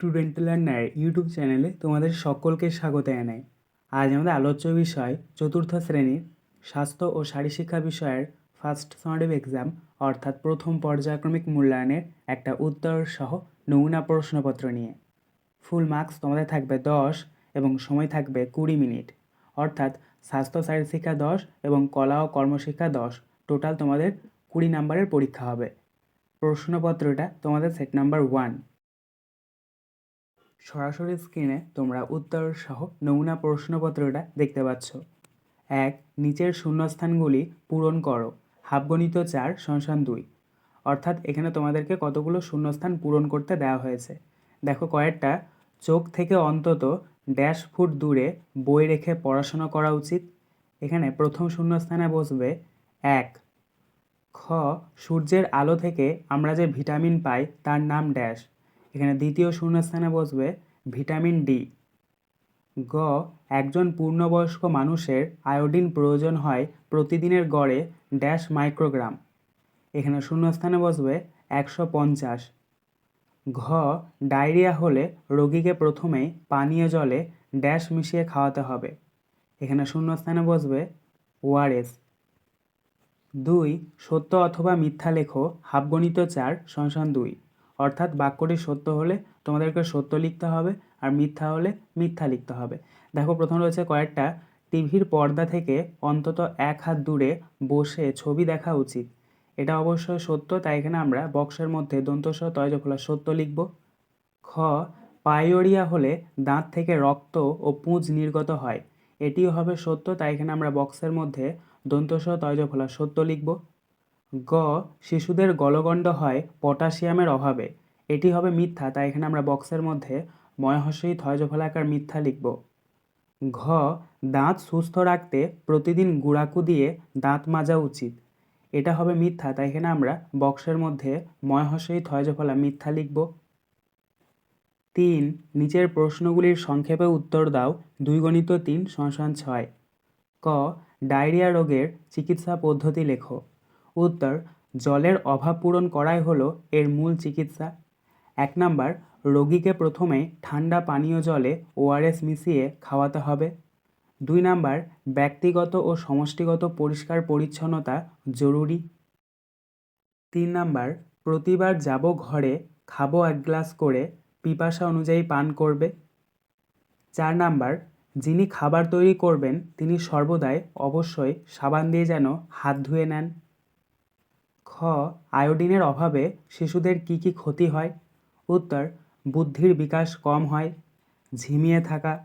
Student learner YouTube চ্যানেলে তোমাদের সকলকে স্বাগত জানাই। আজ আমাদের আলোচ্য বিষয় চতুর্থ শ্রেণির স্বাস্থ্য ও শারীরশিক্ষা বিষয়ের ফার্স্ট সামারিভ এক্সাম অর্থাৎ প্রথম পর্যায়ক্রমিক মূল্যায়নের একটা উত্তর সহ নমুনা প্রশ্নপত্র নিয়ে। ফুল মার্কস তোমাদের থাকবে দশ এবং সময় থাকবে কুড়ি মিনিট। অর্থাৎ স্বাস্থ্য, শারীরশিক্ষা দশ এবং কলা ও কর্মশিক্ষা দশ। টোটাল তোমাদের কুড়ি নাম্বারের পরীক্ষা হবে। প্রশ্নপত্রটা তোমাদের সেট নাম্বার ওয়ান সরাসরি স্ক্রিনে তোমরা উত্তর সহ নমুনা প্রশ্নপত্রটা দেখতে পাচ্ছ। এক, নিচের শূন্যস্থানগুলি পূরণ করো, হাফগণিত চার সংসান দুই। অর্থাৎ এখানে তোমাদেরকে কতগুলো শূন্যস্থান পূরণ করতে দেওয়া হয়েছে। দেখো কয়েকটা, চোখ থেকে অন্তত ড্যাশ ফুট দূরে বই রেখে পড়াশোনা করা উচিত। এখানে প্রথম শূন্যস্থানে বসবে এক। খ, সূর্যের আলো থেকে আমরা যে ভিটামিন পাই তার নাম ড্যাশ এখানে দ্বিতীয় শূন্যস্থানে বসবে ভিটামিন ডি। গ, একজন পূর্ণবয়স্ক মানুষের আয়োডিন প্রয়োজন হয় প্রতিদিনের গড়ে ড্যাশ মাইক্রোগ্রাম। এখানে শূন্যস্থানে বসবে একশো পঞ্চাশ। ঘ, ডায়রিয়া হলে রোগীকে প্রথমেই পানীয় জলে ড্যাশ মিশিয়ে খাওয়াতে হবে। এখানে শূন্যস্থানে বসবে ওআরএস। দুই, সত্য অথবা মিথ্যা লেখো, হাফগণিত চার সংসান দুই। অর্থাৎ বাক্যটি সত্য হলে তোমাদেরকে সত্য লিখতে হবে আর মিথ্যা হলে মিথ্যা লিখতে হবে। দেখো, প্রথম রয়েছে কয়েকটা। টিভির পর্দা থেকে অন্তত এক হাত দূরে বসে ছবি দেখা উচিত। এটা অবশ্যই সত্য, তাই এখানে আমরা বক্সের মধ্যে দন্তস তয়জফলা সত্য লিখব। খ, পায়োরিয়া হলে দাঁত থেকে রক্ত ও পুঁজ নির্গত হয়। এটিও হবে সত্য, তাই এখানে আমরা বক্সের মধ্যে দন্তস তয়জফলা সত্য লিখব। গ, শিশুদের গলগণ্ড হয় পটাশিয়ামের অভাবে। এটি হবে মিথ্যা, তাই এখানে আমরা বক্সের মধ্যে ময়হসই থয়জফলাকার মিথ্যা লিখব। ঘ, দাঁত সুস্থ রাখতে প্রতিদিন গুড়াকু দিয়ে দাঁত মাজা উচিত। এটা হবে মিথ্যা, তাই এখানে আমরা বক্সের মধ্যে ময়হসই থয়জফলা মিথ্যা লিখব। তিন, নিচের প্রশ্নগুলির সংক্ষেপে উত্তর দাও দুই গণিত তিন সংসান ছয়। ক, ডায়রিয়া রোগের চিকিৎসা পদ্ধতি লেখো। উত্তর, জলের অভাব পূরণ করাই হলো এর মূল চিকিৎসা। এক নাম্বার, রোগীকে প্রথমে ঠান্ডা পানীয় জলে ওআরএস মিশিয়ে খাওয়াতে হবে। দুই নাম্বার, ব্যক্তিগত ও সমষ্টিগত পরিষ্কার পরিচ্ছন্নতা জরুরি। তিন নাম্বার, প্রতিবার যাব ঘরে, খাব এক গ্লাস করে, পিপাসা অনুযায়ী পান করবে। চার নাম্বার, যিনি খাবার তৈরি করবেন, তিনি সর্বদাই অবশ্যই সাবান দিয়ে যেন হাত ধুয়ে নেন। খ, আয়োডিনের অভাবে শিশুদের কি কি ক্ষতি হয়? উত্তর, বুদ্ধির বিকাশ কম হয়, ঝিমিয়ে থাকা,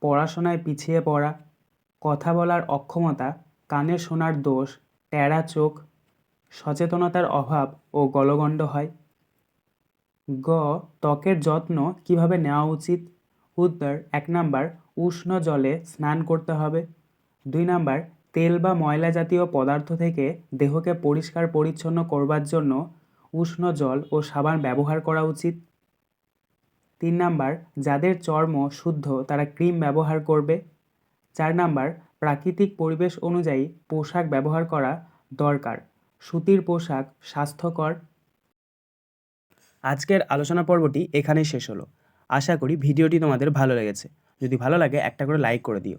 পড়াশোনায় পিছিয়ে পড়া, কথা বলার অক্ষমতা, কানে শোনার দোষ ট্যাড়া চোখ, সচেতনতার অভাব ও গলগণ্ড হয়। গ, ত্বকের যত্ন কীভাবে নেওয়া উচিত? উত্তর, এক নাম্বার, উষ্ণ জলে স্নান করতে হবে। দুই নাম্বার তেল বা ময়লা জাতীয় পদার্থ থেকে দেহকে পরিষ্কার পরিচ্ছন্ন করবার জন্য উষ্ণ জল ও সাবান ব্যবহার করা উচিত। তিন নাম্বার, যাদের চর্ম শুদ্ধ তারা ক্রিম ব্যবহার করবে। চার নাম্বার, প্রাকৃতিক পরিবেশ অনুযায়ী পোশাক ব্যবহার করা দরকার। সুতির পোশাক স্বাস্থ্যকর। আজকের আলোচনা পর্বটি এখানেই শেষ হলো। আশা করি ভিডিওটি তোমাদের ভালো লেগেছে। যদি ভালো লাগে একটা করে লাইক করে দিও।